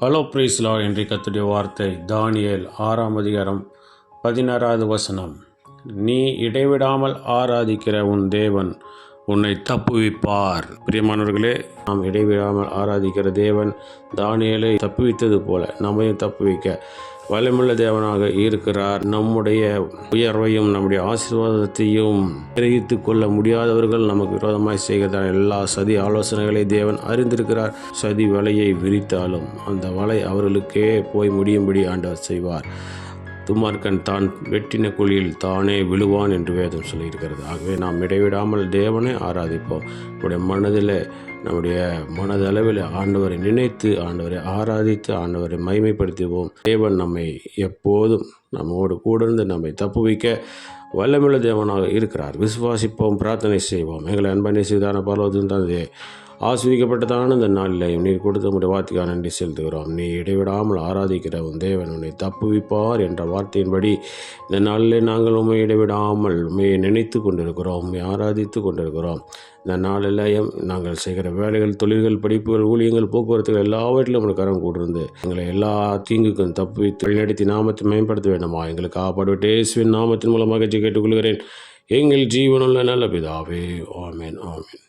Hello பிரீஸ்லா என்று கத்துடைய வார்த்தை தானியல் ஆறாம் அதிகாரம் பதினாறாவது வசனம். நீ இடைவிடாமல் ஆராதிக்கிற உன் தேவன் உன்னை தப்புவிப்பார். பிரியமானவர்களே நாம் இடைவிடாமல் ஆராதிக்கிற தேவன் தானியலை தப்புவித்தது போல நம்மையும் தப்புவிக்க வலிமுள்ள தேவனாக இருக்கிறார். நம்முடைய உயர்வையும் நம்முடைய ஆசீர்வாதத்தையும் கிரகித்து கொள்ள முடியாதவர்கள் நமக்கு விரோதமாய் செய்கிறதான எல்லா சதி ஆலோசனைகளை தேவன் அறிந்திருக்கிறார். சதி வலையை விரித்தாலும் அந்த வலை அவர்களுக்கே போய் முடியும்படி ஆண்டவர் செய்வார். துமார்க்கன் தான் வெட்டின குழியில் தானே விழுவான் என்று வேதம் சொல்லியிருக்கிறது. ஆகவே நாம் இடைவிடாமல் தேவனை ஆராதிப்போம். நம்முடைய மனதில் நம்முடைய மனதளவில் ஆண்டவரை நினைத்து ஆண்டவரை ஆராதித்து ஆண்டவரை மைமைப்படுத்துவோம் தேவன் நம்மை எப்போதும் நம்மோடு கூட இருந்து நம்மை தப்புவிக்க வல்லமுள்ள தேவனாக இருக்கிறார். விசுவாசிப்போம் பிரார்த்தனை செய்வோம். எங்களை அன்பனை செய்தான பலவதும் தந்தே ஆஸ்வதிக்கப்பட்டதான இந்த நாளில் நீர் கொடுத்த உடைய வார்த்தைக்காக நன்றி செலுத்துகிறோம். நீ இடைவிடாமல் ஆராதிக்கிற உன் தேவன் உன்னை தப்புவிப்பார் என்ற வார்த்தையின்படி இந்த நாளில் நாங்கள் உண்மை இடைவிடாமல் உண்மையை நினைத்து கொண்டிருக்கிறோம் உண்மை ஆராதித்து கொண்டிருக்கிறோம். இந்த நாளில் நாங்கள் செய்கிற வேலைகள் தொழில்கள் படிப்புகள் ஊழியங்கள் போக்குவரத்துகள் எல்லாவற்றிலும் உனக்கு கரம் கூட்டிருந்து எங்களை எல்லா தீங்குக்கும் தப்புவித்து வழிநடத்தி நாமத்தை மேம்படுத்த வேண்டுமா? எங்களுக்கு காப்பாடுவிட்டு இயேசுவின் நாமத்தின் மூலமாக கேட்டுக்கொள்கிறேன். எங்கள் ஜீவனுள்ள நல்ல பிதாவே ஆமேன் ஆமேன்.